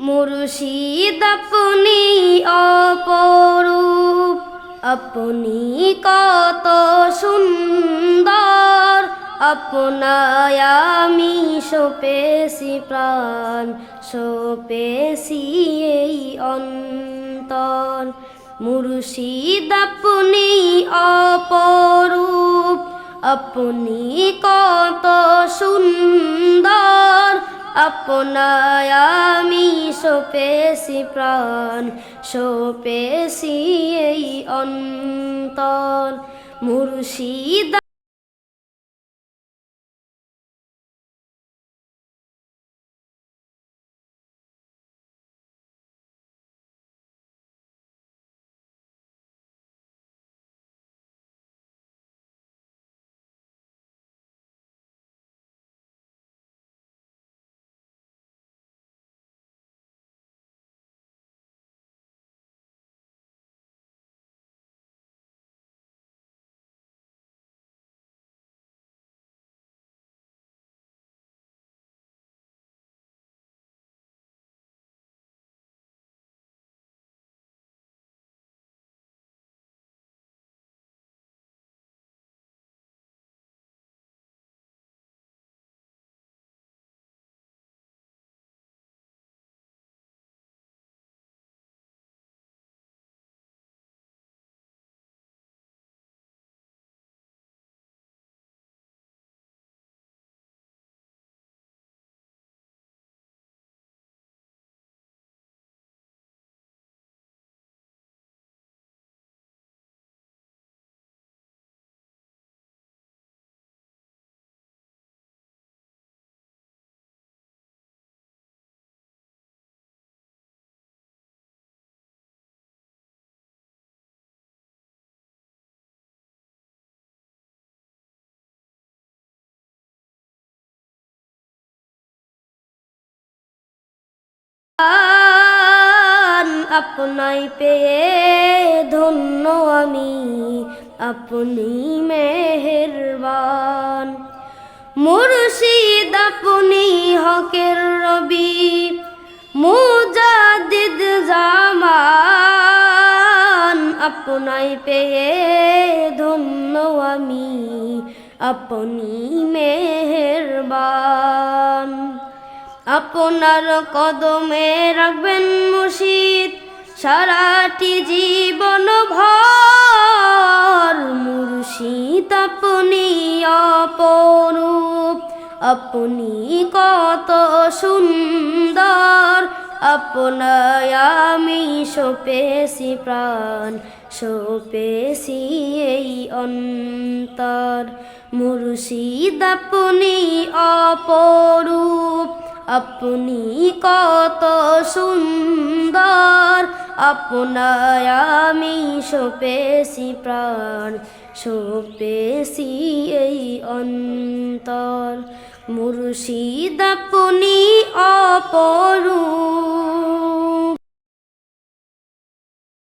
মুর্শিদ আপনি অপরূপ। আপনি কত সুন্দর। আপনায় আমি সোপেছি প্রাণ সোপেছি এই অন্তর। মুর্শিদ আপনি অপরূপ। আপনি কত সুন্দর। আপনায় আমি প্রাণ সোপেছি এই অন্তর। মুর্শিদ আপনাই পেয়ে ধন্য আমি, আপনি মেহেরবান। মুর্শিদ আপনি হকের রবি মুজাদিদ জামান আপনাই পেয়ে ধন্য আমি, আপনি মেহেরবান। আপনার কদমে রাখবেন মুর্শিদ। সারাটি জীবন ভর মুর্শিদ, আপনি অপরূপ। আপনি কত সুন্দর। আপনায় আমি সোপেছি প্রাণ সোপেছি এই অন্তর। মুর্শিদ, আপনি অপরূপ। আপনি কত সুন্দর। আপনায় আমি সোপেছি প্রাণ সোপেছি এই অন্তর। মুর্শিদ আপনি অপরূপ।